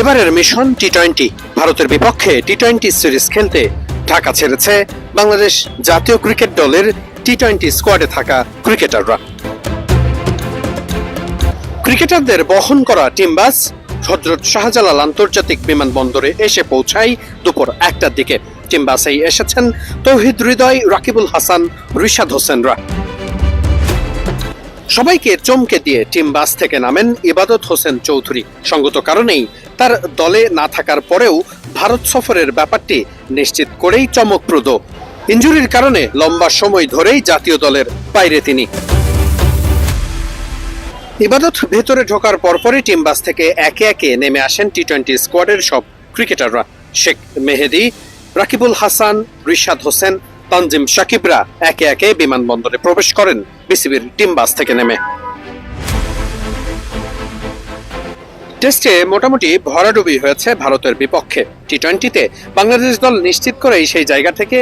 এবারের mission T twenty ভারতের বিপক্ষে টি টোয়েন্টি সিরিজ খেলতে ঢাকা ছেড়েছে বাংলাদেশ জাতীয় ক্রিকেট দলের টি টোয়েন্টি স্কোয়াডে থাকা ক্রিকেটাররা। ক্রিকেটারদের বহন করা টিম বাস হজরত শাহজালাল আন্তর্জাতিক বিমানবন্দরে এসে পৌঁছায় দুপুর একটার দিকে। টিম বাসেই এসেছেন তৌহিদ হৃদয়, রাকিবুল হাসান, রিশাদ হোসেনরা। সবাইকে চমকে দিয়ে টিম বাস থেকে নামেন ইবাদত হোসেন চৌধুরী। সঙ্গত কারণেই তার দলে না থাকার পরেও ভারত সফরের ব্যাপারটি নিশ্চিত করেই চমকপ্রদ। ইঞ্জুরির কারণে লম্বা সময় ধরেই জাতীয় দলের বাইরে তিনি। ইবাদত ভেতরে ঢোকার পরপরই টিম বাস থেকে একে একে নেমে আসেন টি টোয়েন্টি স্কোয়াডের সব ক্রিকেটাররা। শেখ মেহেদি, রাকিবুল হাসান, রিশাদ হোসেন তানজিম সাকিবরা একে একে বিমানবন্দরে প্রবেশ করেন। বিসিবির টিম বাস থেকে নেমে। টেস্টে মোটামুটি ভরাডুবি হয়েছে ভারতের বিপক্ষে। টি টোয়েন্টিতে বাংলাদেশ দল নিশ্চিত করেই সেই জায়গা থেকে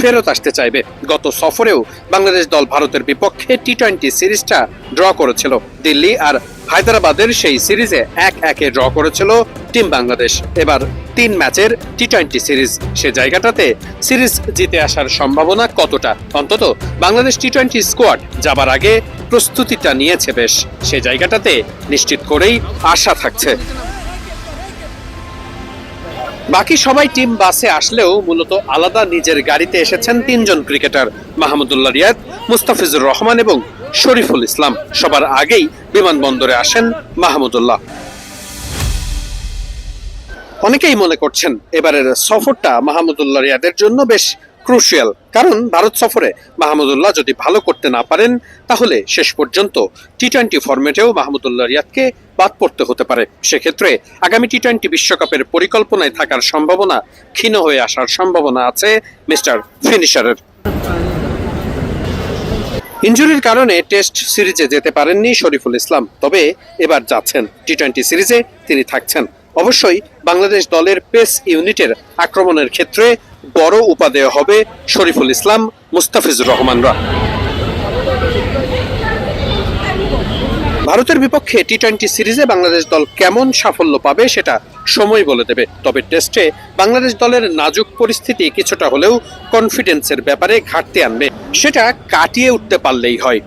ফেরত আসতে চাইবে। গত সফরেও বাংলাদেশ দল ভারতের বিপক্ষে টি টোয়েন্টি সিরিজটা ড্র করেছিল। দিল্লি আর হায়দ্রাবাদের সেই সিরিজে এক একে ড্র করেছিল টিম বাংলাদেশ। এবার তিন ম্যাচের টি টোয়েন্টি সিরিজ, সে জায়গাটাতে সিরিজ জিতে আসার সম্ভাবনা কতটা? অন্তত বাংলাদেশ টি টোয়েন্টি স্কোয়াড যাবার আগে প্রস্তুতিটা নিয়েছে বেশ। সে জায়গাটাতে নিশ্চিত করেই আশা থাকছে। বাকি সবাই টিম বাসে আসলেও মূলত আলাদা নিজের গাড়িতে এসেছেন তিনজন ক্রিকেটার, মাহমুদুল্লাহ রিয়াদ, মুস্তাফিজুর রহমান এবং শরীফুল ইসলাম। সবার আগেই বিমানবন্দরে আসেন মাহমুদুল্লাহ। অনেকেই মনে করছেন, এবারের সফরটা মাহমুদুল্লাহ রিয়াদের জন্য বেশ ক্রুশিয়াল। কারণ ভারত সফরে মাহমুদুল্লাহ যদি ভালো করতে না পারেন, তাহলে শেষ পর্যন্ত টি টোয়েন্টি ফরম্যাটেও মাহমুদুল্লাহ রিয়াদকে বাদ পড়তে হতে পারে। সেক্ষেত্রে আগামী টি টোয়েন্টি বিশ্বকাপের পরিকল্পনায় থাকার সম্ভাবনা, ক্ষীণ হয়ে আসার সম্ভাবনা আছে মিস্টার ফিনিশারের। ইঞ্জুরির কারণে টেস্ট সিরিজে যেতে পারেননি শরীফুল ইসলাম, তবে এবার যাচ্ছেন টি টোয়েন্টি সিরিজে তিনি থাকছেন। অবশ্যই বাংলাদেশ দলের পেস ইউনিটের আক্রমণের ক্ষেত্রে বড় উপাদেয় হবে শরীফুল ইসলাম মুস্তাফিজুর রহমানরা। ভারতের বিপক্ষে টি টোয়েন্টি সিরিজে বাংলাদেশ দল কেমন সাফল্য পাবে সেটা সময় বলে দেবে। তবে টেস্টে বাংলাদেশ দলের নাজুক পরিস্থিতি কিছুটা হলেও কনফিডেন্সের ব্যাপারে ঘাটতি আনবে। সেটা কাটিয়ে উঠতে পারলেই হয়।